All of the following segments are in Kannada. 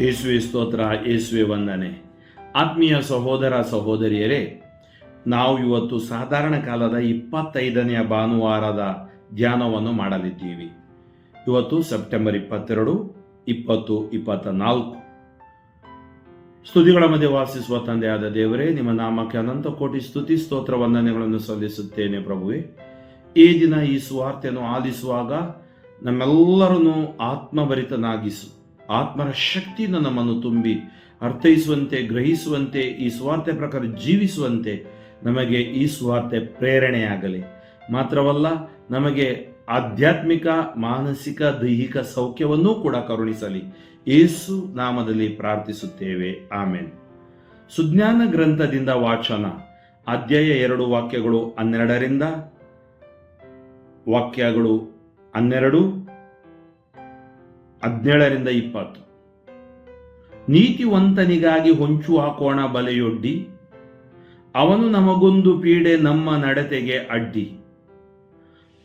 ಯೇಸುವೆ ಸ್ತೋತ್ರ, ಯೇಸುವೆ ವಂದನೆ. ಆತ್ಮೀಯ ಸಹೋದರ, ಸಹೋದರಿಯರೇ, ನಾವು ಇವತ್ತು ಸಾಧಾರಣ ಕಾಲದ ಇಪ್ಪತ್ತೈದನೆಯ ಭಾನುವಾರದ ಧ್ಯಾನವನ್ನು ಮಾಡಲಿದ್ದೀವಿ. ಇವತ್ತು ಸೆಪ್ಟೆಂಬರ್ ಇಪ್ಪತ್ತೆರಡು, ಇಪ್ಪತ್ತು ಇಪ್ಪತ್ತ ನಾಲ್ಕು ಸ್ತುತಿಗಳ ಮಧ್ಯೆ ವಾಸಿಸುವ ತಂದೆಯಾದ ದೇವರೇ, ನಿಮ್ಮ ನಾಮಕ್ಕೆ ಅನಂತ ಕೋಟಿ ಸ್ತುತಿ, ಸ್ತೋತ್ರ, ವಂದನೆಗಳನ್ನು ಸಲ್ಲಿಸುತ್ತೇನೆ ಪ್ರಭುವೆ. ಈ ದಿನ ಈ ಸುವಾರ್ತೆಯನ್ನು ಆಲಿಸುವಾಗ ನಮ್ಮೆಲ್ಲರನ್ನು ಆತ್ಮಭರಿತನಾಗಿಸು. ಆತ್ಮರ ಶಕ್ತಿಯಿಂದ ನಮ್ಮನ್ನು ತುಂಬಿ ಅರ್ಥೈಸುವಂತೆ, ಗ್ರಹಿಸುವಂತೆ, ಈ ಸ್ವಾರ್ಥೆ ಪ್ರಕಾರ ಜೀವಿಸುವಂತೆ ನಮಗೆ ಈ ಸ್ವಾರ್ಥೆ ಪ್ರೇರಣೆಯಾಗಲಿ. ಮಾತ್ರವಲ್ಲ, ನಮಗೆ ಆಧ್ಯಾತ್ಮಿಕ, ಮಾನಸಿಕ, ದೈಹಿಕ ಸೌಖ್ಯವನ್ನೂ ಕೂಡ ಕರುಣಿಸಲಿ. ಏಸು ನಾಮದಲ್ಲಿ ಪ್ರಾರ್ಥಿಸುತ್ತೇವೆ. ಆಮೇನ್. ಸುಜ್ಞಾನ ಗ್ರಂಥದಿಂದ ವಾಚನ. ಅಧ್ಯಾಯ ಎರಡು ವಾಕ್ಯಗಳು ಹನ್ನೆರಡರಿಂದ. ವಾಕ್ಯಗಳು ಹನ್ನೆರಡು. ಹದಿನೇಳರಿಂದ ಇಪ್ಪತ್ತು. ನೀತಿವಂತನಿಗಾಗಿ ಹೊಂಚು ಹಾಕೋಣ ಬಲೆಯೊಡ್ಡಿ, ಅವನು ನಮಗೊಂದು ಪೀಡೆ ನಮ್ಮ ನಡತೆಗೆ ಅಡ್ಡಿ.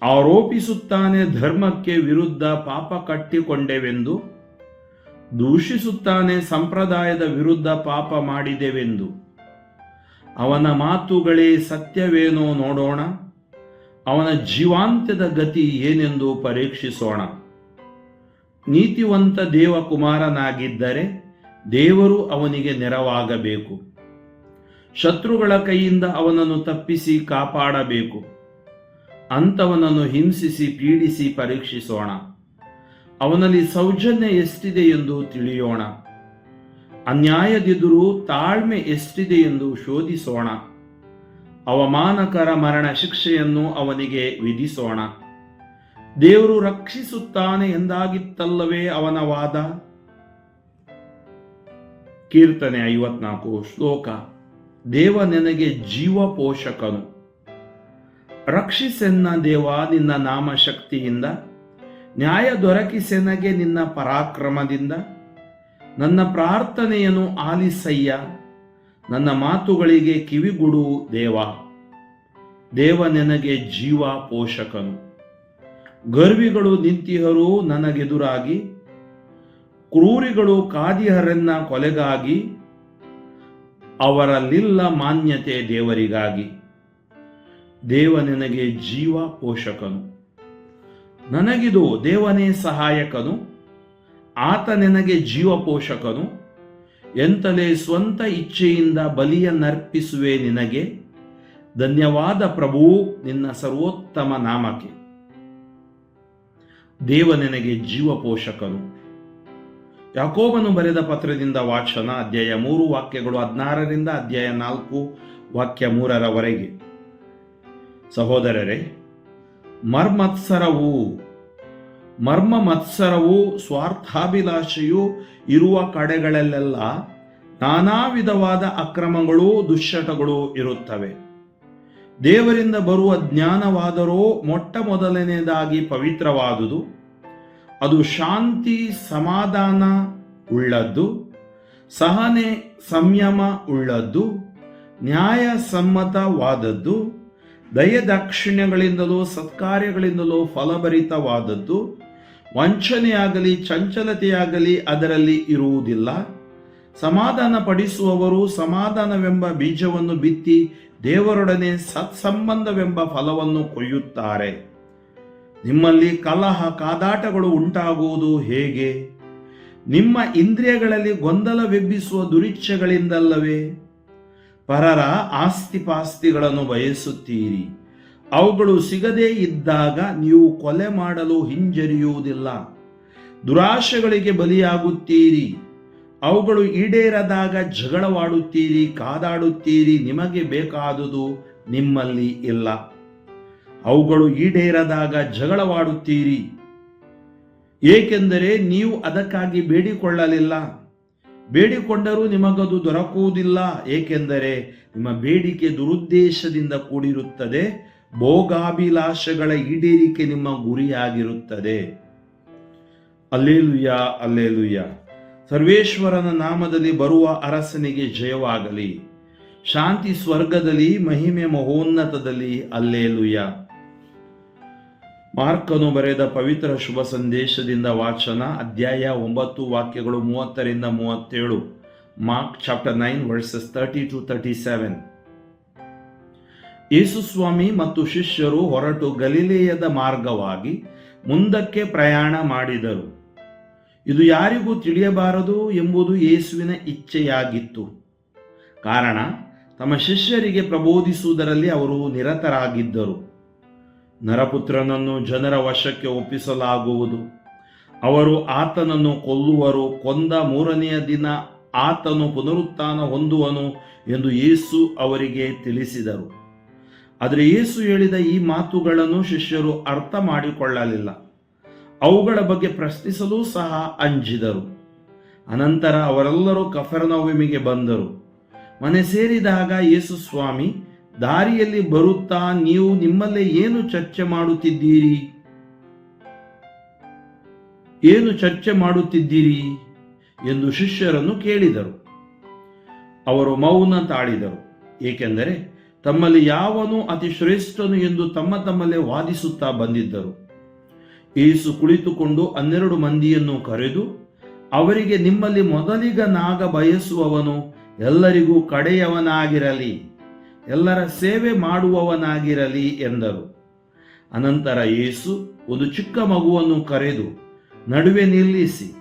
ಆರೋಪಿಸುತ್ತಾನೆ ಧರ್ಮಕ್ಕೆ ವಿರುದ್ಧ ಪಾಪ ಕಟ್ಟಿಕೊಂಡೆವೆಂದು, ದೂಷಿಸುತ್ತಾನೆ ಸಂಪ್ರದಾಯದ ವಿರುದ್ಧ ಪಾಪ ಮಾಡಿದೆವೆಂದು. ಅವನ ಮಾತುಗಳೇ ಸತ್ಯವೇನೋ ನೋಡೋಣ, ಅವನ ಜೀವಾಂತ್ಯದ ಗತಿ ಏನೆಂದು ಪರೀಕ್ಷಿಸೋಣ. ನೀತಿವಂತ ದೇವಕುಮಾರನಾಗಿದ್ದರೆ ದೇವರು ಅವನಿಗೆ ನೆರವಾಗಬೇಕು. ಶತ್ರುಗಳ ಕೈಯಿಂದ ಅವನನ್ನು ತಪ್ಪಿಸಿ ಕಾಪಾಡಬೇಕು. ಅಂಥವನನ್ನು ಹಿಂಸಿಸಿ ಪೀಡಿಸಿ ಪರೀಕ್ಷಿಸೋಣ. ಅವನಲ್ಲಿ ಸೌಜನ್ಯ ಎಷ್ಟಿದೆ ಎಂದು ತಿಳಿಯೋಣ. ಅನ್ಯಾಯದೆದುರು ತಾಳ್ಮೆ ಎಷ್ಟಿದೆ ಎಂದು ಶೋಧಿಸೋಣ. ಅವಮಾನಕರ ಮರಣ ಶಿಕ್ಷೆಯನ್ನು ಅವನಿಗೆ ವಿಧಿಸೋಣ. ದೇವರು ರಕ್ಷಿಸುತ್ತಾನೆ ಎಂದಾಗಿತ್ತಲ್ಲವೇ ಅವನ ವಾದ? ಕೀರ್ತನೆ ಐವತ್ನಾಲ್ಕು ಶ್ಲೋಕ. ದೇವ ನನಗೆ ಜೀವ ಪೋಷಕನು. ರಕ್ಷಿಸೆನ್ನ ದೇವ ನಿನ್ನ ನಾಮ ಶಕ್ತಿಯಿಂದ ನ್ಯಾಯ ದೊರಕಿಸೆನಗೆ ನಿನ್ನ ಪರಾಕ್ರಮದಿಂದ. ನನ್ನ ಪ್ರಾರ್ಥನೆಯನ್ನು ಆಲಿಸಯ್ಯ. ನನ್ನ ಮಾತುಗಳಿಗೆ ಕಿವಿಗುಡು ದೇವ. ದೇವ ನನಗೆ ಜೀವ ಪೋಷಕನು. ಗರ್ವಿಗಳು ನಿಂತಿಹರು ನನಗೆದುರಾಗಿ, ಕ್ರೂರಿಗಳು ಕಾದಿಹರನ್ನ ಕೊಲೆಗಾಗಿ, ಅವರಲ್ಲಿಲ್ಲ ಮಾನ್ಯತೆ ದೇವರಿಗಾಗಿ. ದೇವ ನಿನಗೆ ಜೀವ ಪೋಷಕನು. ನನಗಿದು ದೇವನೇ ಸಹಾಯಕನು. ಆತ ನಿನಗೆ ಜೀವ ಪೋಷಕನು. ಎಂತಲೇ ಸ್ವಂತ ಇಚ್ಛೆಯಿಂದ ಬಲಿಯನ್ನರ್ಪಿಸುವೆ ನಿನಗೆ. ಧನ್ಯವಾದ ಪ್ರಭು ನಿನ್ನ ಸರ್ವೋತ್ತಮ ನಾಮಕ್ಕೆ. ದೇವ ನಿನಗೆ ಜೀವ ಪೋಷಕನು ಯಾಕೋಬನು ಬರೆದ ಪತ್ರದಿಂದ ವಾಚನ ಅಧ್ಯಾಯ ಮೂರು, ವಾಕ್ಯಗಳು ಹದಿನಾರರಿಂದ ಅಧ್ಯಾಯ ನಾಲ್ಕು, ವಾಕ್ಯ ಮೂರರವರೆಗೆ. ಸಹೋದರರೇ, ಮರ್ಮತ್ಸರವು ಮರ್ಮ ಮತ್ಸರವು ಸ್ವಾರ್ಥಾಭಿಲಾಷೆಯು ಇರುವ ಕಡೆಗಳಲ್ಲೆಲ್ಲ ನಾನಾ ವಿಧವಾದ ಅಕ್ರಮಗಳು, ದುಶ್ಚಟಗಳು ಇರುತ್ತವೆ. ದೇವರಿಂದ ಬರುವ ಜ್ಞಾನವಾದರೂ ಮೊಟ್ಟ ಮೊದಲನೆಯದಾಗಿ ಪವಿತ್ರವಾದುದು. ಅದು ಶಾಂತಿ, ಸಮಾಧಾನ ಉಳ್ಳದ್ದು. ಸಹನೆ, ಸಂಯಮ ಉಳ್ಳದ್ದು. ನ್ಯಾಯ ಸಮ್ಮತವಾದದ್ದು. ದಯದಾಕ್ಷಿಣ್ಯಗಳಿಂದಲೂ ಸತ್ಕಾರ್ಯಗಳಿಂದಲೂ ಫಲಭರಿತವಾದದ್ದು. ವಂಚನೆಯಾಗಲಿ, ಚಂಚಲತೆಯಾಗಲಿ ಅದರಲ್ಲಿ ಇರುವುದಿಲ್ಲ. ಸಮಾಧಾನ ಪಡಿಸುವವರು ಸಮಾಧಾನವೆಂಬ ಬೀಜವನ್ನು ಬಿತ್ತಿ ದೇವರೊಡನೆ ಸತ್ಸಂಬಂಧವೆಂಬ ಫಲವನ್ನು ಕೊಯ್ಯುತ್ತಾರೆ. ನಿಮ್ಮಲ್ಲಿ ಕಲಹ ಕಾದಾಟಗಳು ಉಂಟಾಗುವುದು ಹೇಗೆ? ನಿಮ್ಮ ಇಂದ್ರಿಯಗಳಲ್ಲಿ ಗೊಂದಲವೆಬ್ಬಿಸುವ ದುರಿಚ್ಛೆಗಳಿಂದಲ್ಲವೇ? ಪರರ ಆಸ್ತಿಪಾಸ್ತಿಗಳನ್ನು ಬಯಸುತ್ತೀರಿ. ಅವುಗಳು ಸಿಗದೇ ಇದ್ದಾಗ ನೀವು ಕೊಲೆ ಮಾಡಲು ಹಿಂಜರಿಯುವುದಿಲ್ಲ. ದುರಾಶೆಗಳಿಗೆ ಬಲಿಯಾಗುತ್ತೀರಿ. ಅವುಗಳು ಈಡೇರದಾಗ ಜಗಳವಾಡುತ್ತೀರಿ, ಕಾದಾಡುತ್ತೀರಿ, ನಿಮಗೆ ಬೇಕಾದುದು ನಿಮ್ಮಲ್ಲಿ ಇಲ್ಲ. ಅವುಗಳು ಈಡೇರದಾಗ ಜಗಳವಾಡುತ್ತೀರಿ. ಏಕೆಂದರೆ ನೀವು ಅದಕ್ಕಾಗಿ ಬೇಡಿಕೊಳ್ಳಲಿಲ್ಲ. ಬೇಡಿಕೊಂಡರೂ ನಿಮಗದು ದೊರಕುವುದಿಲ್ಲ. ಏಕೆಂದರೆ ನಿಮ್ಮ ಬೇಡಿಕೆ ದುರುದ್ದೇಶದಿಂದ ಕೂಡಿರುತ್ತದೆ. ಭೋಗಾಭಿಲಾಷಗಳ ಈಡೇರಿಕೆ ನಿಮ್ಮ ಗುರಿಯಾಗಿರುತ್ತದೆ. ಅಲ್ಲೇಲುಯ್ಯ ಅಲ್ಲೇಲುಯ್ಯ. ಸರ್ವೇಶ್ವರನ ನಾಮದಲ್ಲಿ ಬರುವ ಅರಸನಿಗೆ ಜಯವಾಗಲಿ. ಶಾಂತಿ ಸ್ವರ್ಗದಲ್ಲಿ, ಮಹಿಮೆ ಮಹೋನ್ನತದಲ್ಲಿ ಅಲ್ಲೇಲುಯ ಮಾರ್ಕನು ಬರೆದ ಪವಿತ್ರ ಶುಭ ಸಂದೇಶದಿಂದ ವಾಚನ, ಅಧ್ಯಾಯ ಒಂಬತ್ತು, ವಾಕ್ಯಗಳು ಮೂವತ್ತರಿಂದ ಮೂವತ್ತೇಳು. Mark chapter nine, verses thirty two thirty seven. ಯೇಸುಸ್ವಾಮಿ ಮತ್ತು ಶಿಷ್ಯರು ಹೊರಟು ಗಲೀಲೆಯದ ಮಾರ್ಗವಾಗಿ ಮುಂದಕ್ಕೆ ಪ್ರಯಾಣ ಮಾಡಿದರು. ಇದು ಯಾರಿಗೂ ತಿಳಿಯಬಾರದು ಎಂಬುದು ಯೇಸುವಿನ ಇಚ್ಛೆಯಾಗಿತ್ತು. ಕಾರಣ, ತಮ್ಮ ಶಿಷ್ಯರಿಗೆ ಪ್ರಬೋಧಿಸುವುದರಲ್ಲಿ ಅವರು ನಿರತರಾಗಿದ್ದರು. ನರಪುತ್ರನನ್ನು ಜನರ ವಶಕ್ಕೆ ಒಪ್ಪಿಸಲಾಗುವುದು. ಅವರು ಆತನನ್ನು ಕೊಲ್ಲುವರು. ಕೊಂದ ಮೂರನೆಯ ದಿನ ಆತನು ಪುನರುತ್ಥಾನ ಹೊಂದುವನು ಎಂದು ಯೇಸು ಅವರಿಗೆ ತಿಳಿಸಿದರು. ಆದರೆ ಯೇಸು ಹೇಳಿದ ಈ ಮಾತುಗಳನ್ನು ಶಿಷ್ಯರು ಅರ್ಥ ಮಾಡಿಕೊಳ್ಳಲಿಲ್ಲ. ಅವುಗಳ ಬಗ್ಗೆ ಪ್ರಶ್ನಿಸಲು ಸಹ ಅಂಜಿದರು. ಅನಂತರ ಅವರೆಲ್ಲರೂ ಕಫರ್ನವಿಮಿಗೆ ಬಂದರು. ಮನೆ ಸೇರಿದಾಗ ಯೇಸು ಸ್ವಾಮಿ, ದಾರಿಯಲ್ಲಿ ಬರುತ್ತಾ ನೀವು ನಿಮ್ಮಲ್ಲೇ ಏನು ಚರ್ಚೆ ಮಾಡುತ್ತಿದ್ದೀರಿ? ಏನು ಚರ್ಚೆ ಮಾಡುತ್ತಿದ್ದೀರಿ? ಎಂದು ಶಿಷ್ಯರನ್ನು ಕೇಳಿದರು. ಅವರು ಮೌನ ತಾಳಿದರು. ಏಕೆಂದರೆ ತಮ್ಮಲ್ಲಿ ಯಾವನು ಅತಿ ಶ್ರೇಷ್ಠನು ಎಂದು ತಮ್ಮ ತಮ್ಮಲ್ಲೇ ವಾದಿಸುತ್ತಾ ಬಂದಿದ್ದರು. ಏಸು ಕುಳಿತುಕೊಂಡು ಹನ್ನೆರಡು ಮಂದಿಯನ್ನು ಕರೆದು, ಅವರಿಗೆ ನಿಮ್ಮಲ್ಲಿ ಮೊದಲಿಗನಾಗ ಬಯಸುವವನು ಎಲ್ಲರಿಗೂ ಕಡೆಯವನಾಗಿರಲಿ, ಎಲ್ಲರ ಸೇವೆ ಮಾಡುವವನಾಗಿರಲಿ ಎಂದರು. ಅನಂತರ ಯೇಸು ಒಂದು ಚಿಕ್ಕ ಮಗುವನ್ನು ಕರೆದು, ನಡುವೆ ನಿಲ್ಲಿಸಿ,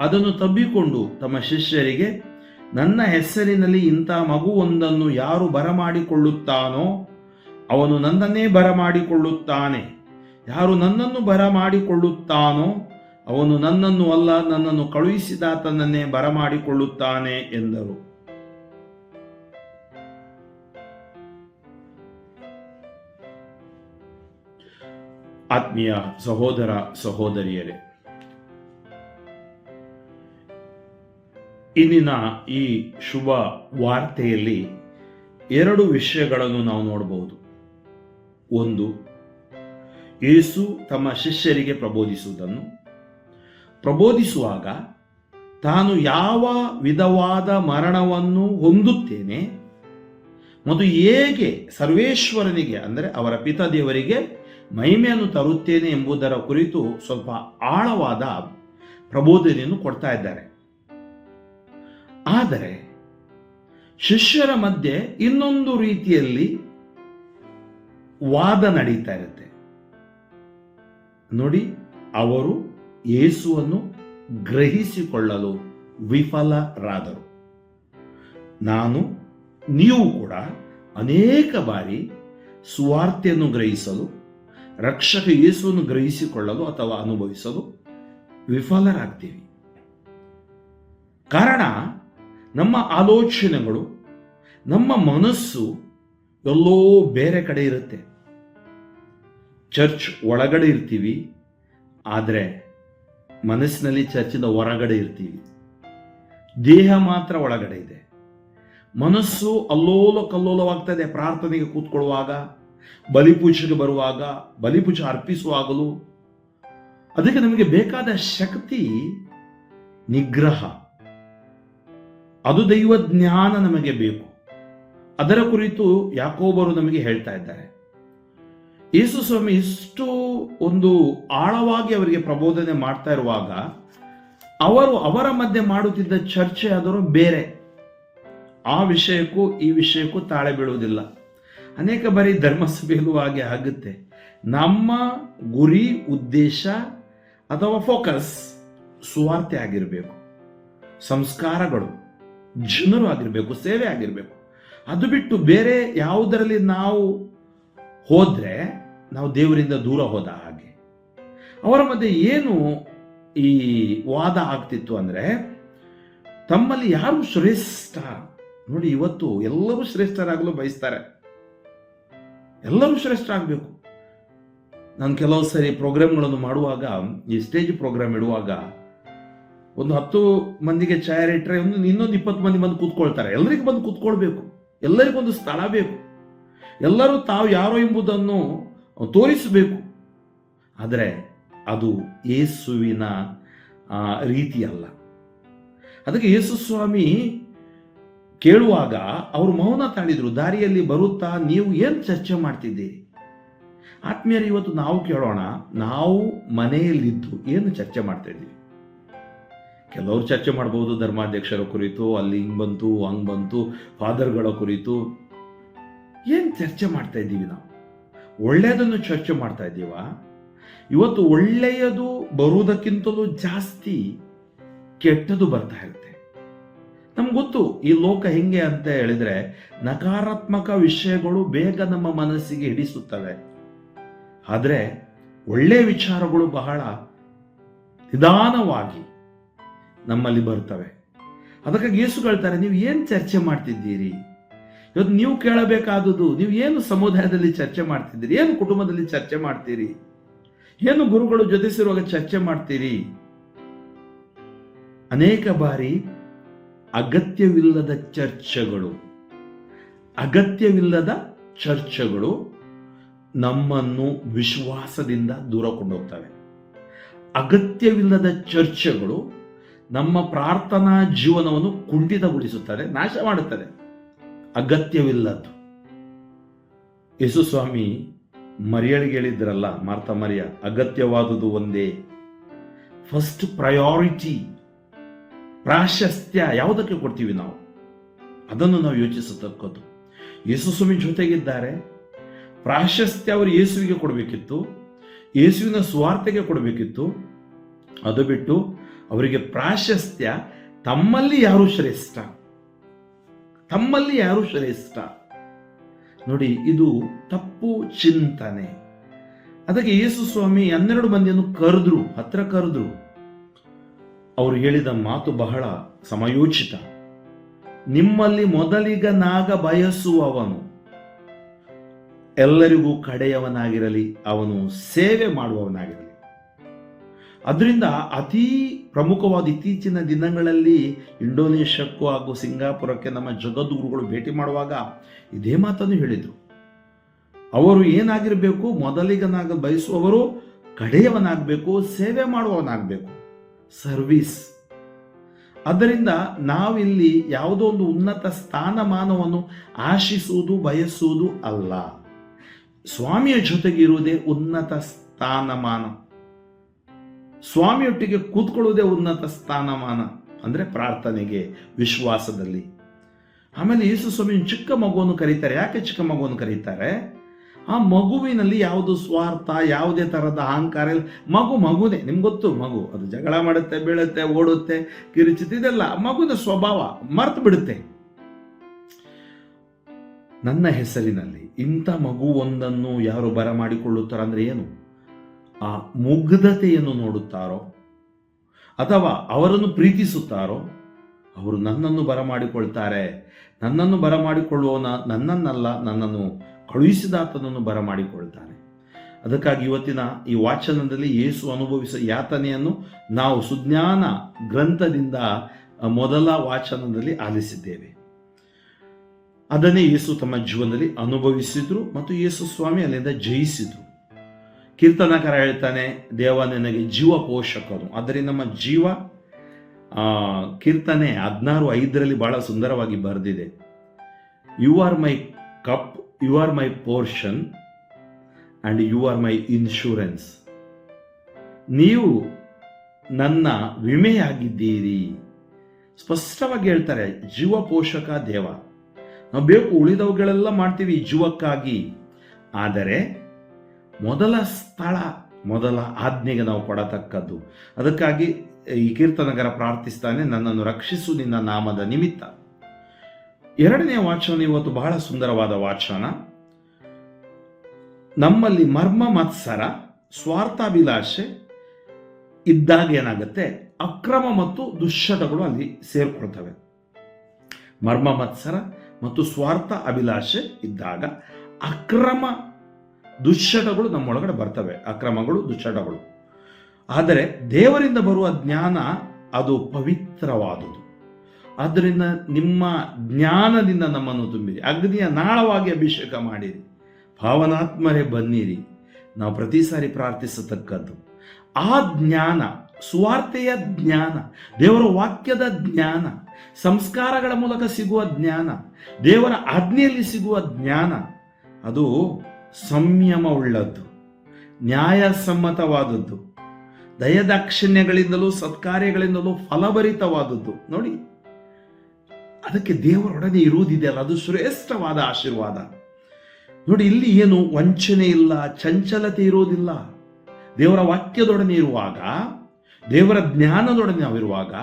ಅದನ್ನು ತಬ್ಬಿಕೊಂಡು ತಮ್ಮ ಶಿಷ್ಯರಿಗೆ, ನನ್ನ ಹೆಸರಿನಲ್ಲಿ ಇಂಥ ಮಗುವೊಂದನ್ನು ಯಾರು ಬರಮಾಡಿಕೊಳ್ಳುತ್ತಾನೋ, ಅವನು ನನ್ನನ್ನೇ ಬರಮಾಡಿಕೊಳ್ಳುತ್ತಾನೆ. ಯಾರು ನನ್ನನ್ನು ಬರಮಾಡಿಕೊಳ್ಳುತ್ತಾನೋ ಅವನು ನನ್ನನ್ನು ಅಲ್ಲ, ನನ್ನನ್ನು ಕಳುಹಿಸಿದಾತನನ್ನೇ ಬರಮಾಡಿಕೊಳ್ಳುತ್ತಾನೆ ಎಂದರು. ಆತ್ಮೀಯ ಸಹೋದರ ಸಹೋದರಿಯರೇ, ಇಂದಿನ ಈ ಶುಭ ವಾರ್ತೆಯಲ್ಲಿ ಎರಡು ವಿಷಯಗಳನ್ನು ನಾವು ನೋಡಬಹುದು. ಒಂದು ಯೇಸು ತಮ್ಮ ಶಿಷ್ಯರಿಗೆ ಪ್ರಬೋಧಿಸುವುದನ್ನು. ಪ್ರಬೋಧಿಸುವಾಗ ತಾನು ಯಾವ ವಿಧವಾದ ಮರಣವನ್ನು ಹೊಂದುತ್ತೇನೆ ಮತ್ತು ಹೇಗೆ ಸರ್ವೇಶ್ವರನಿಗೆ, ಅಂದರೆ ಅವರ ಪಿತ ದೇವರಿಗೆ ಮಹಿಮೆಯನ್ನು ತರುತ್ತೇನೆ ಎಂಬುದರ ಕುರಿತು ಸ್ವಲ್ಪ ಆಳವಾದ ಪ್ರಬೋಧನೆಯನ್ನು ಕೊಡ್ತಾ ಇದ್ದಾರೆ. ಆದರೆ ಶಿಷ್ಯರ ಮಧ್ಯೆ ಇನ್ನೊಂದು ರೀತಿಯಲ್ಲಿ ವಾದ ನಡೀತಾ ಇರುತ್ತೆ. ನೋಡಿ, ಅವರು ಯೇಸುವನ್ನು ಗ್ರಹಿಸಿಕೊಳ್ಳಲು ವಿಫಲರಾದರು. ನಾನು, ನೀವು ಕೂಡ ಅನೇಕ ಬಾರಿ ಸುವಾರ್ತೆಯನ್ನು ಗ್ರಹಿಸಲು, ರಕ್ಷಕ ಯೇಸುವನ್ನು ಗ್ರಹಿಸಿಕೊಳ್ಳಲು ಅಥವಾ ಅನುಭವಿಸಲು ವಿಫಲರಾಗ್ತೀವಿ. ಕಾರಣ, ನಮ್ಮ ಆಲೋಚನೆಗಳು, ನಮ್ಮ ಮನಸ್ಸು ಎಲ್ಲೋ ಬೇರೆ ಕಡೆ ಇರುತ್ತೆ. ಚರ್ಚ್ ಒಳಗಡೆ ಇರ್ತೀವಿ, ಆದರೆ ಮನಸ್ಸಿನಲ್ಲಿ ಚರ್ಚಿನ ಹೊರಗಡೆ ಇರ್ತೀವಿ. ದೇಹ ಮಾತ್ರ ಒಳಗಡೆ ಇದೆ. ಮನಸ್ಸು ಅಲ್ಲೋಲ ಕಲ್ಲೋಲವಾಗ್ತದೆ ಪ್ರಾರ್ಥನೆಗೆ ಕೂತ್ಕೊಳ್ಳುವಾಗ, ಬಲಿಪೂಜೆಗೆ ಬರುವಾಗ, ಬಲಿಪೂಜೆ ಅರ್ಪಿಸುವಾಗಲೂ. ಅದಕ್ಕೆ ನಮಗೆ ಬೇಕಾದ ಶಕ್ತಿ ನಿಗ್ರಹ. ಅದು ದೈವ ಜ್ಞಾನ ನಮಗೆ ಬೇಕು. ಅದರ ಕುರಿತು ಯಾಕೋಬರು ನಮಗೆ ಹೇಳ್ತಾ ಇದ್ದಾರೆ. ಯೇಸು ಸ್ವಾಮಿ ಇಷ್ಟು ಒಂದು ಆಳವಾಗಿ ಅವರಿಗೆ ಪ್ರಬೋಧನೆ ಮಾಡ್ತಾ ಇರುವಾಗ ಅವರು ಅವರ ಮಧ್ಯೆ ಮಾಡುತ್ತಿದ್ದ ಚರ್ಚೆ ಆದರೂ ಬೇರೆ. ಆ ವಿಷಯಕ್ಕೂ ಈ ವಿಷಯಕ್ಕೂ ತಾಳೆ ಬೀಳುವುದಿಲ್ಲ. ಅನೇಕ ಬಾರಿ ಧರ್ಮಸಭೆಯಲ್ಲೂ ಹಾಗೆ ಆಗುತ್ತೆ. ನಮ್ಮ ಗುರಿ, ಉದ್ದೇಶ ಅಥವಾ ಫೋಕಸ್ ಸುವಾರ್ತೆ ಆಗಿರಬೇಕು. ಸಂಸ್ಕಾರಗಳು, ಜನರು ಆಗಿರಬೇಕು, ಸೇವೆ ಆಗಿರಬೇಕು. ಅದು ಬಿಟ್ಟು ಬೇರೆ ಯಾವುದರಲ್ಲಿ ನಾವು ಹೋದ್ರೆ ನಾವು ದೇವರಿಂದ ದೂರ ಹೋದ ಹಾಗೆ. ಅವರ ಮಧ್ಯೆ ಏನು ಈ ವಾದ ಆಗ್ತಿತ್ತು ಅಂದರೆ, ತಮ್ಮಲ್ಲಿ ಯಾರು ಶ್ರೇಷ್ಠ? ನೋಡಿ, ಇವತ್ತು ಎಲ್ಲರೂ ಶ್ರೇಷ್ಠರಾಗಲು ಬಯಸ್ತಾರೆ. ಎಲ್ಲರೂ ಶ್ರೇಷ್ಠ ಆಗಬೇಕು. ನಾನು ಕೆಲವು ಸರಿ ಪ್ರೋಗ್ರಾಮ್ಗಳನ್ನು ಮಾಡುವಾಗ, ಈ ಸ್ಟೇಜ್ ಪ್ರೋಗ್ರಾಮ್ ಇಡುವಾಗ, ಒಂದು ಹತ್ತು ಮಂದಿಗೆ ಚಾಯರ್ ಇಟ್ಟರೆ ಒಂದು ಇನ್ನೊಂದು ಇಪ್ಪತ್ತು ಮಂದಿ ಬಂದು ಕೂತ್ಕೊಳ್ತಾರೆ. ಎಲ್ಲರಿಗೂ ಬಂದು ಕೂತ್ಕೊಳ್ಬೇಕು. ಎಲ್ಲರಿಗೊಂದು ಸ್ಥಳ ಬೇಕು. ಎಲ್ಲರೂ ತಾವು ಯಾರೋ ಎಂಬುದನ್ನು ತೋರಿಸಬೇಕು. ಆದರೆ ಅದು ಯೇಸುವಿನ ರೀತಿಯಲ್ಲ ಅದಕ್ಕೆ ಯೇಸು ಸ್ವಾಮಿ ಕೇಳುವಾಗ ಅವರು ಮೌನ ತಾಳಿದ್ರು, ದಾರಿಯಲ್ಲಿ ಬರುತ್ತಾ ನೀವು ಏನು ಚರ್ಚೆ ಮಾಡ್ತಿದ್ದೀರಿ? ಆತ್ಮೀಯರು, ಇವತ್ತು ನಾವು ಕೇಳೋಣ, ನಾವು ಮನೆಯಲ್ಲಿದ್ದು ಏನು ಚರ್ಚೆ ಮಾಡ್ತಾ ಇದ್ದೀವಿ? ಕೆಲವರು ಚರ್ಚೆ ಮಾಡಬಹುದು ಧರ್ಮಾಧ್ಯಕ್ಷರ ಕುರಿತು, ಅಲ್ಲಿ ಹಿಂಗೆ ಬಂತು, ಹಂಗ್ ಬಂತು, ಫಾದರ್ಗಳ ಕುರಿತು. ಏನು ಚರ್ಚೆ ಮಾಡ್ತಾ ಇದ್ದೀವಿ ನಾವು? ಒಳ್ಳೆಯದನ್ನು ಚರ್ಚೆ ಮಾಡ್ತಾ ಇದ್ದೀವ? ಇವತ್ತು ಒಳ್ಳೆಯದು ಬರುವುದಕ್ಕಿಂತಲೂ ಜಾಸ್ತಿ ಕೆಟ್ಟದು ಬರ್ತಾ ಇರುತ್ತೆ. ನಮ್ಗೆ ಗೊತ್ತು, ಈ ಲೋಕ ಹೆಂಗೆ ಅಂತ ಹೇಳಿದ್ರೆ ನಕಾರಾತ್ಮಕ ವಿಷಯಗಳು ಬೇಗ ನಮ್ಮ ಮನಸ್ಸಿಗೆ ಹಿಡಿಸುತ್ತವೆ. ಆದರೆ ಒಳ್ಳೆಯ ವಿಚಾರಗಳು ಬಹಳ ನಿಧಾನವಾಗಿ ನಮ್ಮಲ್ಲಿ ಬರ್ತವೆ. ಅದಕ್ಕಾಗಿ ಯೇಸು ಹೇಳ್ತಾರೆ, ನೀವು ಏನು ಚರ್ಚೆ ಮಾಡ್ತಿದ್ದೀರಿ? ಇವತ್ತು ನೀವು ಕೇಳಬೇಕಾದದ್ದು, ನೀವು ಏನು ಸಮುದಾಯದಲ್ಲಿ ಚರ್ಚೆ ಮಾಡ್ತಿದ್ದೀರಿ? ಏನು ಕುಟುಂಬದಲ್ಲಿ ಚರ್ಚೆ ಮಾಡ್ತೀರಿ? ಏನು ಗುರುಗಳು ಜೊತೆ ಸೇರುವಾಗ ಚರ್ಚೆ ಮಾಡ್ತೀರಿ? ಅನೇಕ ಬಾರಿ ಅಗತ್ಯವಿಲ್ಲದ ಚರ್ಚೆಗಳು ಅಗತ್ಯವಿಲ್ಲದ ಚರ್ಚೆಗಳು ನಮ್ಮನ್ನು ವಿಶ್ವಾಸದಿಂದ ದೂರ ಕೊಂಡೋಗ್ತವೆ. ಅಗತ್ಯವಿಲ್ಲದ ಚರ್ಚೆಗಳು ನಮ್ಮ ಪ್ರಾರ್ಥನಾ ಜೀವನವನ್ನು ಕುಂಠಿತಗೊಳಿಸುತ್ತದೆ ನಾಶ ಮಾಡುತ್ತದೆ ಅಗತ್ಯವಿಲ್ಲದ್ದು. ಯೇಸು ಸ್ವಾಮಿ ಮರಿಯಳಿಗೆ ಹೇಳಿದ್ರಲ್ಲ, ಮಾರ್ತ ಮರಿಯ, ಅಗತ್ಯವಾದುದು ಒಂದೇ. ಫಸ್ಟ್ ಪ್ರಯಾರಿಟಿ ಪ್ರಾಶಸ್ತ್ಯ ಯಾವುದಕ್ಕೆ ಕೊಡ್ತೀವಿ ನಾವು? ಅದನ್ನು ನಾವು ಯೋಚಿಸತಕ್ಕದ್ದು. ಯೇಸು ಸ್ವಾಮಿ ಜೊತೆಗಿದ್ದಾರೆ. ಪ್ರಾಶಸ್ತ್ಯ ಅವರು ಯೇಸುವಿಗೆ ಕೊಡಬೇಕಿತ್ತು. ಯೇಸುವಿನ ಸ್ವಾರ್ಥಕ್ಕೆ ಕೊಡಬೇಕಿತ್ತು. ಅದು ಬಿಟ್ಟು ಅವರಿಗೆ ಪ್ರಾಶಸ್ತ್ಯ ತಮ್ಮಲ್ಲಿ ಯಾರು ಶ್ರೇಷ್ಠ? ತಮ್ಮಲ್ಲಿ ಯಾರು ಶ್ರೇಷ್ಠ? ನೋಡಿ, ಇದು ತಪ್ಪು ಚಿಂತನೆ. ಅದಕ್ಕೆ ಯೇಸು ಸ್ವಾಮಿ ಹನ್ನೆರಡು ಮಂದಿಯನ್ನು ಕರೆದ್ರು, ಹತ್ರ ಕರೆದ್ರು. ಅವರು ಹೇಳಿದ ಮಾತು ಬಹಳ ಸಮಯೋಚಿತ. ನಿಮ್ಮಲ್ಲಿ ಮೊದಲಿಗನಾಗ ಬಯಸುವವನು, ಎಲ್ಲರಿಗೂ ಕಡೆಯವನಾಗಿರಲಿ, ಅವನು ಸೇವೆ ಮಾಡುವವನಾಗಿರಲಿ. ಅದರಿಂದ ಅತಿ ಪ್ರಮುಖವಾದ ಇತ್ತೀಚಿನ ದಿನಗಳಲ್ಲಿ ಇಂಡೋನೇಷ್ಯಾಕ್ಕೂ ಹಾಗೂ ಸಿಂಗಾಪುರಕ್ಕೆ ನಮ್ಮ ಜಗದ್ಗುರುಗಳು ಭೇಟಿ ಮಾಡುವಾಗ ಇದೇ ಮಾತನ್ನು ಹೇಳಿದರು. ಅವರು ಏನಾಗಿರಬೇಕು? ಮೊದಲಿಗನಾಗ ಬಯಸುವವರು ಕಡೆಯವನಾಗಬೇಕು, ಸೇವೆ ಮಾಡುವವನಾಗಬೇಕು. ಸರ್ವಿಸ್. ಅದರಿಂದ ನಾವಿಲ್ಲಿ ಯಾವುದೋ ಒಂದು ಉನ್ನತ ಸ್ಥಾನಮಾನವನ್ನು ಆಶಿಸುವುದು, ಬಯಸುವುದು ಅಲ್ಲ. ಸ್ವಾಮಿಯ ಜೊತೆಗಿರುವುದೇ ಉನ್ನತ ಸ್ಥಾನಮಾನ. ಸ್ವಾಮಿಯೊಟ್ಟಿಗೆ ಕೂತ್ಕೊಳ್ಳುವುದೇ ಉನ್ನತ ಸ್ಥಾನಮಾನ ಅಂದರೆ ಪ್ರಾರ್ಥನೆಗೆ, ವಿಶ್ವಾಸದಲ್ಲಿ. ಆಮೇಲೆ ಯೇಸು ಸ್ವಾಮಿ ಚಿಕ್ಕ ಮಗುವನ್ನು ಕರೀತಾರೆ. ಯಾಕೆ ಚಿಕ್ಕ ಮಗುವನ್ನು ಕರೀತಾರೆ? ಆ ಮಗುವಿನಲ್ಲಿ ಯಾವುದು ಸ್ವಾರ್ಥ, ಯಾವುದೇ ಥರದ ಅಹಂಕಾರ ಇಲ್ಲ. ಮಗು ಮಗುನೇ. ನಿಮ್ಗೆ ಗೊತ್ತು, ಮಗು ಅದು ಜಗಳ ಮಾಡುತ್ತೆ, ಬೀಳುತ್ತೆ, ಓಡುತ್ತೆ, ಕಿರಿಚುತ್ತೆ ಇದೆಲ್ಲ ಮಗುವಿನ ಸ್ವಭಾವ ಮರ್ತು ಬಿಡುತ್ತೆ. ನನ್ನ ಹೆಸರಿನಲ್ಲಿ ಇಂಥ ಮಗು ಒಂದನ್ನು ಯಾರು ಬರಮಾಡಿಕೊಳ್ಳುತ್ತಾರೆ ಅಂದ್ರೆ ಏನು? ಆ ಮುಗ್ಧತೆಯನ್ನು ನೋಡುತ್ತಾರೋ ಅಥವಾ ಅವರನ್ನು ಪ್ರೀತಿಸುತ್ತಾರೋ, ಅವರು ನನ್ನನ್ನು ಬರಮಾಡಿಕೊಳ್ತಾರೆ. ನನ್ನನ್ನು ಬರಮಾಡಿಕೊಳ್ಳುವವನ ನನ್ನನ್ನಲ್ಲ, ನನ್ನನ್ನು ಕಳುಹಿಸಿದಾತನನ್ನು ಬರಮಾಡಿಕೊಳ್ತಾನೆ. ಅದಕ್ಕಾಗಿ ಇವತ್ತಿನ ಈ ವಾಚನದಲ್ಲಿ ಯೇಸು ಅನುಭವಿಸುವ ಯಾತನೆಯನ್ನು ನಾವು ಸುಜ್ಞಾನ ಗ್ರಂಥದಿಂದ ಮೊದಲ ವಾಚನದಲ್ಲಿ ಆಲಿಸಿದ್ದೇವೆ. ಅದನ್ನೇ ಯೇಸು ತಮ್ಮ ಜೀವನದಲ್ಲಿ ಅನುಭವಿಸಿದ್ರು ಮತ್ತು ಯೇಸು ಸ್ವಾಮಿ ಅಲ್ಲಿಂದ ಜಯಿಸಿದ್ರು. ಕೀರ್ತನಕಾರ ಹೇಳ್ತಾನೆ, ದೇವ ನನಗೆ ಜೀವ ಪೋಷಕರು ಆದರೆ ನಮ್ಮ ಜೀವ ಕೀರ್ತನೆ ಹದಿನಾರು ಐದರಲ್ಲಿ ಬಹಳ ಸುಂದರವಾಗಿ ಬರೆದಿದೆ. You are my cup you are my portion and you are my insurance ನೀವು ನನ್ನ ವಿಮೆಯಾಗಿದ್ದೀರಿ. ಸ್ಪಷ್ಟವಾಗಿ ಹೇಳ್ತಾರೆ, ಜೀವ ಪೋಷಕ ದೇವ. ನಾವು ಬೇಕು ಉಳಿದವುಗಳೆಲ್ಲ ಮಾಡ್ತೀವಿ ಜೀವಕ್ಕಾಗಿ. ಆದರೆ ಮೊದಲ ಸ್ಥಳ, ಮೊದಲ ಆಜ್ಞೆಗೆ ನಾವು ಕೊಡತಕ್ಕದ್ದು ಅದಕ್ಕಾಗಿ ಈ ಕೀರ್ತನಗರ ಪ್ರಾರ್ಥಿಸ್ತಾನೆ, ನನ್ನನ್ನು ರಕ್ಷಿಸು ನಿನ್ನ ನಾಮದ ನಿಮಿತ್ತ. ಎರಡನೇ ವಾಚನ ಇವತ್ತು ಬಹಳ ಸುಂದರವಾದ ವಾಚನ. ನಮ್ಮಲ್ಲಿ ಮರ್ಮ ಮತ್ಸರ, ಸ್ವಾರ್ಥಾಭಿಲಾಷೆ ಇದ್ದಾಗ ಏನಾಗುತ್ತೆ? ಅಕ್ರಮ ಮತ್ತು ದುಶ್ಚಟಗಳು ಅಲ್ಲಿ ಸೇರ್ಕೊಳ್ತವೆ. ಮರ್ಮ ಮತ್ಸರ ಮತ್ತು ಸ್ವಾರ್ಥ ಅಭಿಲಾಷೆ ಇದ್ದಾಗ ಅಕ್ರಮ ದುಶ್ಚಟಗಳು ನಮ್ಮೊಳಗಡೆ ಬರ್ತವೆ, ಅಕ್ರಮಗಳು, ದುಶ್ಚಟಗಳು. ಆದರೆ ದೇವರಿಂದ ಬರುವ ಜ್ಞಾನ ಅದು ಪವಿತ್ರವಾದುದು. ಆದ್ದರಿಂದ ನಿಮ್ಮ ಜ್ಞಾನದಿಂದ ನಮ್ಮನ್ನು ತುಂಬಿರಿ. ಅಗ್ನಿಯ ನಾಳವಾಗಿ ಅಭಿಷೇಕ ಮಾಡಿರಿ. ಭಾವನಾತ್ಮರೇ ಬನ್ನಿರಿ. ನಾವು ಪ್ರತಿ ಸಾರಿ ಪ್ರಾರ್ಥಿಸತಕ್ಕದ್ದು. ಆ ಜ್ಞಾನ, ಸುವಾರ್ತೆಯ ಜ್ಞಾನ, ದೇವರ ವಾಕ್ಯದ ಜ್ಞಾನ, ಸಂಸ್ಕಾರಗಳ ಮೂಲಕ ಸಿಗುವ ಜ್ಞಾನ, ದೇವರ ಆಜ್ಞೆಯಲ್ಲಿ ಸಿಗುವ ಜ್ಞಾನ, ಅದು ಸಂಯಮ ಉಳ್ಳದ್ದು ನ್ಯಾಯಸಮ್ಮತವಾದದ್ದು, ದಯದಾಕ್ಷಿಣ್ಯಗಳಿಂದಲೂ ಸತ್ಕಾರ್ಯಗಳಿಂದಲೂ ಫಲಭರಿತವಾದದ್ದು. ನೋಡಿ, ಅದಕ್ಕೆ ದೇವರೊಡನೆ ಇರುವುದಿದೆಯಲ್ಲ, ಅದು ಶ್ರೇಷ್ಠವಾದ ಆಶೀರ್ವಾದ. ನೋಡಿ, ಇಲ್ಲಿ ಏನು ವಂಚನೆ ಇಲ್ಲ, ಚಂಚಲತೆ ಇರುವುದಿಲ್ಲ. ದೇವರ ವಾಕ್ಯದೊಡನೆ ಇರುವಾಗ, ದೇವರ ಜ್ಞಾನದೊಡನೆ ನಾವಿರುವಾಗ,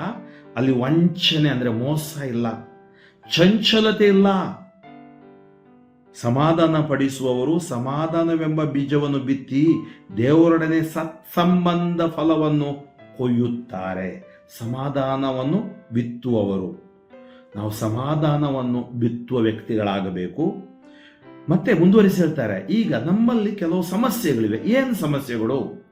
ಅಲ್ಲಿ ವಂಚನೆ ಅಂದ್ರೆ ಮೋಸ ಇಲ್ಲ, ಚಂಚಲತೆ ಇಲ್ಲ. ಸಮಾಧಾನ ಪಡಿಸುವವರು ಸಮಾಧಾನವೆಂಬ ಬೀಜವನ್ನು ಬಿತ್ತಿ ದೇವರೊಡನೆ ಸತ್ಸಂಬಂಧ ಫಲವನ್ನು ಕೊಯ್ಯುತ್ತಾರೆ. ಸಮಾಧಾನವನ್ನು ಬಿತ್ತುವವರು. ನಾವು ಸಮಾಧಾನವನ್ನು ಬಿತ್ತುವ ವ್ಯಕ್ತಿಗಳಾಗಬೇಕು. ಮತ್ತೆ ಮುಂದುವರಿಸಿ ಹೇಳ್ತಾರೆ, ಈಗ ನಮ್ಮಲ್ಲಿ ಕೆಲವು ಸಮಸ್ಯೆಗಳಿವೆ. ಏನು ಸಮಸ್ಯೆಗಳು?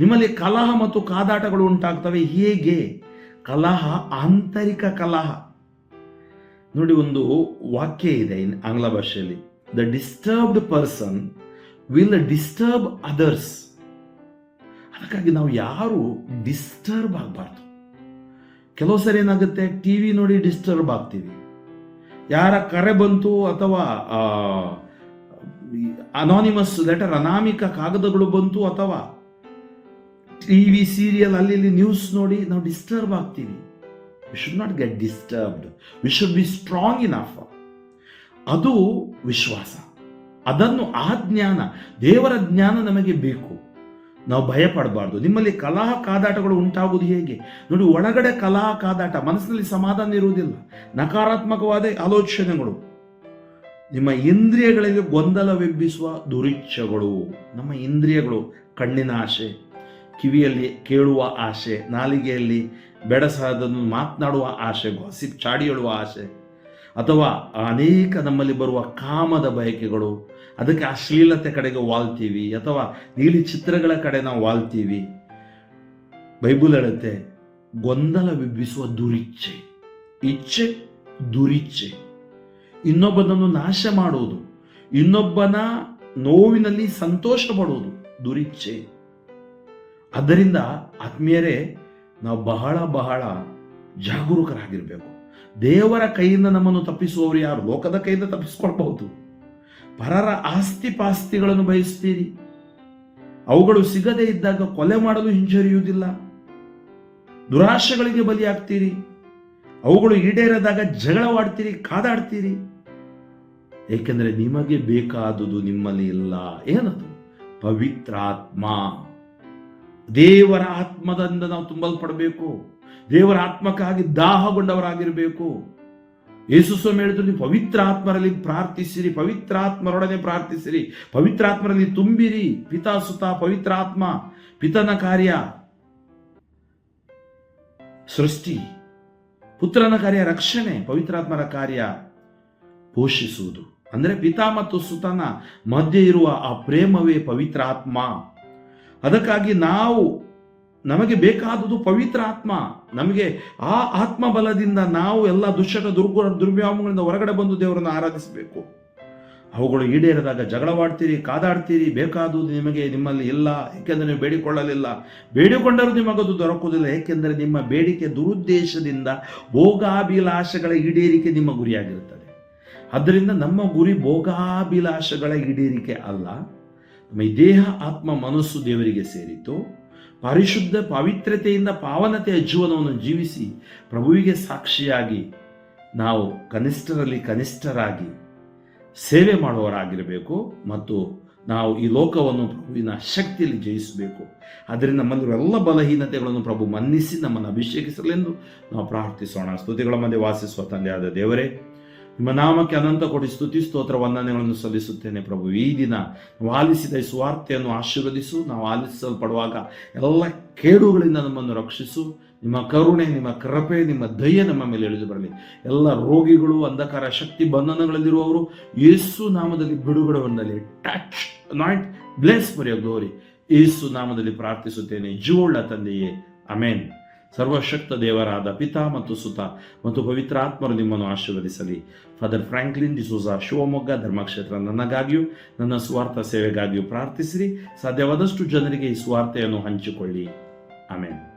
ನಿಮ್ಮಲ್ಲಿ ಕಲಹ ಮತ್ತು ಕಾದಾಟಗಳು ಉಂಟಾಗ್ತವೆ. ಹೇಗೆ? ಕಲಹ, ಆಂತರಿಕ ಕಲಹ. ನೋಡಿ, ಒಂದು ವಾಕ್ಯ ಇದೆ ಆಂಗ್ಲ ಭಾಷೆಯಲ್ಲಿ. The disturbed person will disturb others ಅದಕ್ಕಾಗಿ ನಾವು ಯಾರು ಡಿಸ್ಟರ್ಬ್ ಆಗಬಾರ್ದು. ಕೆಲವು ಸರಿ ಏನಾಗುತ್ತೆ ಟಿ ವಿ ನೋಡಿ ಡಿಸ್ಟರ್ಬ್ ಆಗ್ತೀವಿ. ಯಾರ ಕರೆ ಬಂತು ಅಥವಾ ಅನಾನಿಮಸ್ ಲೆಟರ್ ಅನಾಮಿಕ ಕಾಗದಗಳು ಬಂತು ಅಥವಾ ಟಿ ವಿ ಸೀರಿಯಲ್ ಅಲ್ಲಿ ಇಲ್ಲಿ ನ್ಯೂಸ್ ನೋಡಿ ನಾವು ಡಿಸ್ಟರ್ಬ್ ಆಗ್ತೀವಿ. We should not get disturbed we should be strong enough ಅದು ವಿಶ್ವಾಸ. ಅದನ್ನು ಆ ಜ್ಞಾನ, ದೇವರ ಜ್ಞಾನ ನಮಗೆ ಬೇಕು. ನಾವು ಭಯ ಪಡಬಾರ್ದು ನಿಮ್ಮಲ್ಲಿ ಕಲಹ ಕಾದಾಟಗಳು ಉಂಟಾಗುವುದು ಹೇಗೆ? ನೋಡಿ, ಒಳಗಡೆ ಕಲಹ ಕಾದಾಟ, ಮನಸ್ಸಿನಲ್ಲಿ ಸಮಾಧಾನ ಇರುವುದಿಲ್ಲ. ನಕಾರಾತ್ಮಕವಾದ ಆಲೋಚನೆಗಳು. ನಿಮ್ಮ ಇಂದ್ರಿಯಗಳಿಗೆ ಗೊಂದಲವೆಬ್ಬಿಸುವ ದುರಿಚ್ಛಗಳು. ನಮ್ಮ ಇಂದ್ರಿಯಗಳು ಕಣ್ಣಿನ ಆಶೆ ಕಿವಿಯಲ್ಲಿ ಕೇಳುವ ಆಸೆ, ನಾಲಿಗೆಯಲ್ಲಿ ಬೆಡಸಾದನ್ನು ಮಾತನಾಡುವ ಆಸೆ ಗಾಸಿಪ್ ಚಾಡಿ ಹೇಳುವ ಆಸೆ. ಅಥವಾ ಅನೇಕ ನಮ್ಮಲ್ಲಿ ಬರುವ ಕಾಮದ ಬಯಕೆಗಳು, ಅದಕ್ಕೆ ಅಶ್ಲೀಲತೆ ಕಡೆಗೆ ವಾಲ್ತೀವಿ, ಅಥವಾ ನೀಲಿ ಚಿತ್ರಗಳ ಕಡೆ ನಾವು ವಾಲ್ತೀವಿ. ಬೈಬಲ್ ಹೇಳುತ್ತೆ, ಗೊಂದಲ ಬಿಬ್ಬಿಸುವ ದುರಿಚ್ಛೆ, ಇಚ್ಛೆ ದುರಿಚ್ಛೆ. ಇನ್ನೊಬ್ಬನನ್ನು ನಾಶ ಮಾಡುವುದು, ಇನ್ನೊಬ್ಬನ ನೋವಿನಲ್ಲಿ ಸಂತೋಷ ಪಡುವುದು ದುರಿಚ್ಛೆ. ಆದ್ದರಿಂದ ಆತ್ಮೀಯರೇ, ನಾವು ಬಹಳ ಬಹಳ ಜಾಗರೂಕರಾಗಿರಬೇಕು. ದೇವರ ಕೈಯಿಂದ ನಮ್ಮನ್ನು ತಪ್ಪಿಸುವವರು ಯಾರು? ಲೋಕದ ಕೈಯಿಂದ ತಪ್ಪಿಸ್ಕೊಳ್ಬಹುದು. ಪರರ ಆಸ್ತಿ ಪಾಸ್ತಿಗಳನ್ನು ಬಯಸ್ತೀರಿ ಅವುಗಳು ಸಿಗದೇ ಇದ್ದಾಗ ಕೊಲೆ ಮಾಡಲು ಹಿಂಜರಿಯುವುದಿಲ್ಲ. ದುರಾಶೆಗಳಿಗೆ ಬಲಿಯಾಗ್ತೀರಿ. ಅವುಗಳು ಈಡೇರದಾಗ ಜಗಳವಾಡ್ತೀರಿ, ಕಾದಾಡ್ತೀರಿ. ಏಕೆಂದರೆ ನಿಮಗೆ ಬೇಕಾದುದು ನಿಮ್ಮಲ್ಲಿ ಇಲ್ಲ. ಏನದು? ಪವಿತ್ರಾತ್ಮ. ದೇವರ ಆತ್ಮದಿಂದ ನಾವು ತುಂಬಲ್ಪಡಬೇಕು. ದೇವರ ಆತ್ಮಕ್ಕಾಗಿ ದಾಹಗೊಂಡವರಾಗಿರಬೇಕು. ಯೇಸು ಸ್ವಾಮಿ ಹೇಳಿದ್ರು ನೀವು ಪವಿತ್ರ ಆತ್ಮರಲ್ಲಿ ಪ್ರಾರ್ಥಿಸಿರಿ, ಪವಿತ್ರ ಆತ್ಮರೊಡನೆ ಪ್ರಾರ್ಥಿಸಿರಿ, ಪವಿತ್ರ ಆತ್ಮರಲ್ಲಿ ತುಂಬಿರಿ, ಪಿತಾ ಸುತ ಪವಿತ್ರ ಆತ್ಮ, ಪಿತನ ಕಾರ್ಯ ಸೃಷ್ಟಿ, ಪುತ್ರನ ಕಾರ್ಯ ರಕ್ಷಣೆ ಪವಿತ್ರಾತ್ಮರ ಕಾರ್ಯ ಪೋಷಿಸುವುದು. ಅಂದರೆ ಪಿತಾ ಮತ್ತು ಸುತನ ಮಧ್ಯೆ ಇರುವ ಆ ಪ್ರೇಮವೇ ಪವಿತ್ರ ಆತ್ಮ. ಅದಕ್ಕಾಗಿ ನಾವು ನಮಗೆ ಬೇಕಾದುದು ಪವಿತ್ರ ಆತ್ಮ. ನಮಗೆ ಆ ಆತ್ಮ ಬಲದಿಂದ ನಾವು ಎಲ್ಲ ದುಶ್ಚಟ ದುರ್ಗ ದುರ್ವ್ಯಾಮಗಳಿಂದ ಹೊರಗಡೆ ಬಂದು ದೇವರನ್ನು ಆರಾಧಿಸಬೇಕು. ಅವುಗಳು ಈಡೇರಿದಾಗ ಜಗಳವಾಡ್ತೀರಿ, ಕಾದಾಡ್ತೀರಿ, ಬೇಕಾದುದು ನಿಮಗೆ ನಿಮ್ಮಲ್ಲಿ ಇಲ್ಲ, ಏಕೆಂದರೆ ನೀವು ಬೇಡಿಕೊಳ್ಳಲಿಲ್ಲ. ಬೇಡಿಕೊಂಡರೂ ನಿಮಗದು ದೊರಕುವುದಿಲ್ಲ, ಏಕೆಂದರೆ ನಿಮ್ಮ ಬೇಡಿಕೆ ದುರುದ್ದೇಶದಿಂದ ಭೋಗಾಭಿಲಾಷಗಳ ಈಡೇರಿಕೆ ನಿಮ್ಮ ಗುರಿಯಾಗಿರುತ್ತದೆ. ಆದ್ದರಿಂದ ನಮ್ಮ ಗುರಿ ಭೋಗಾಭಿಲಾಷಗಳ ಈಡೇರಿಕೆ ಅಲ್ಲ, ನಮ್ಮ ದೇಹ, ಆತ್ಮ, ಮನಸ್ಸು ದೇವರಿಗೆ ಸೇರಿತು ಪರಿಶುದ್ಧ ಪವಿತ್ರತೆಯಿಂದ ಪಾವನತೆಯ ಜೀವನವನ್ನು ಜೀವಿಸಿ ಪ್ರಭುವಿಗೆ ಸಾಕ್ಷಿಯಾಗಿ ನಾವು ಕನಿಷ್ಠರಲ್ಲಿ ಕನಿಷ್ಠರಾಗಿ ಸೇವೆ ಮಾಡುವವರಾಗಿರಬೇಕು ಮತ್ತು ನಾವು ಈ ಲೋಕವನ್ನು ಪ್ರಭುವಿನ ಶಕ್ತಿಯಲ್ಲಿ ಜಯಿಸಬೇಕು. ಅದರಿಂದ ನಮ್ಮಲ್ಲಿರುವ ಬಲಹೀನತೆಗಳನ್ನು ಪ್ರಭು ಮನ್ನಿಸಿ ನಮ್ಮನ್ನು ಅಭಿಷೇಕಿಸಲೆಂದು ನಾವು ಪ್ರಾರ್ಥಿಸೋಣ. ಸ್ತುತಿಗಳ ಮಧ್ಯೆ ವಾಸಿಸುವ ತಂದೆಯಾದ ದೇವರೇ ನಿಮ್ಮ ನಾಮಕ್ಕೆ ಅನಂತ ಕೊಡಿ ಸ್ತುತಿ, ಸ್ತೋತ್ರ, ವಂದನೆಗಳನ್ನು ಸಲ್ಲಿಸುತ್ತೇನೆ ಪ್ರಭು. ಈ ದಿನ ನಾವು ಆಲಿಸಿದ ಈ ಸುವಾರ್ತೆಯನ್ನು ಆಶೀರ್ವದಿಸು. ನಾವು ಆಲಿಸಲ್ಪಡುವಾಗ ಎಲ್ಲ ಕೇಡುಗಳಿಂದ ನಮ್ಮನ್ನು ರಕ್ಷಿಸು. ನಿಮ್ಮ ಕರುಣೆ, ನಿಮ್ಮ ಕೃಪೆ, ನಿಮ್ಮ ದಯೆ ನಮ್ಮ ಮೇಲೆ ಇಳಿದು ಬರಲಿ. ಎಲ್ಲ ರೋಗಿಗಳು, ಅಂಧಕಾರ, ಶಕ್ತಿ ಬಂಧನಗಳಲ್ಲಿರುವವರು, ಯೇಸು ನಾಮದಲ್ಲಿ ಬಿಡುಗಡೆ ಹೊಂದಲಿ. ಟಚ್ ನಾಟ್ ಬ್ಲೆಸ್ ಬರೆಯೋ ಗೋರಿ ಯೇಸು ನಾಮದಲ್ಲಿ ಪ್ರಾರ್ಥಿಸುತ್ತೇನೆ. ಜೀವಳ್ಳ ತಂದೆಯೇ. ಅಮೇನ್ ಸರ್ವಶಕ್ತ ದೇವರಾದ ಪಿತಾ ಮತ್ತು ಸುತ ಮತ್ತು ಪವಿತ್ರ ಆತ್ಮರು ನಿಮ್ಮನ್ನು ಆಶೀರ್ವದಿಸಲಿ. ಫಾದರ್ ಫ್ರಾಂಕ್ಲಿನ್ ಡಿಸೋಜಾ ಶಿವಮೊಗ್ಗ ಧರ್ಮಕ್ಷೇತ್ರ ನನಗಾಗಿಯೂ ನನ್ನ ಸ್ವಾರ್ಥ ಸೇವೆಗಾಗಿಯೂ ಪ್ರಾರ್ಥಿಸಿರಿ. ಸಾಧ್ಯವಾದಷ್ಟು ಜನರಿಗೆ ಈ ಸ್ವಾರ್ಥೆಯನ್ನು ಹಂಚಿಕೊಳ್ಳಿ. ಆಮೇಲೆ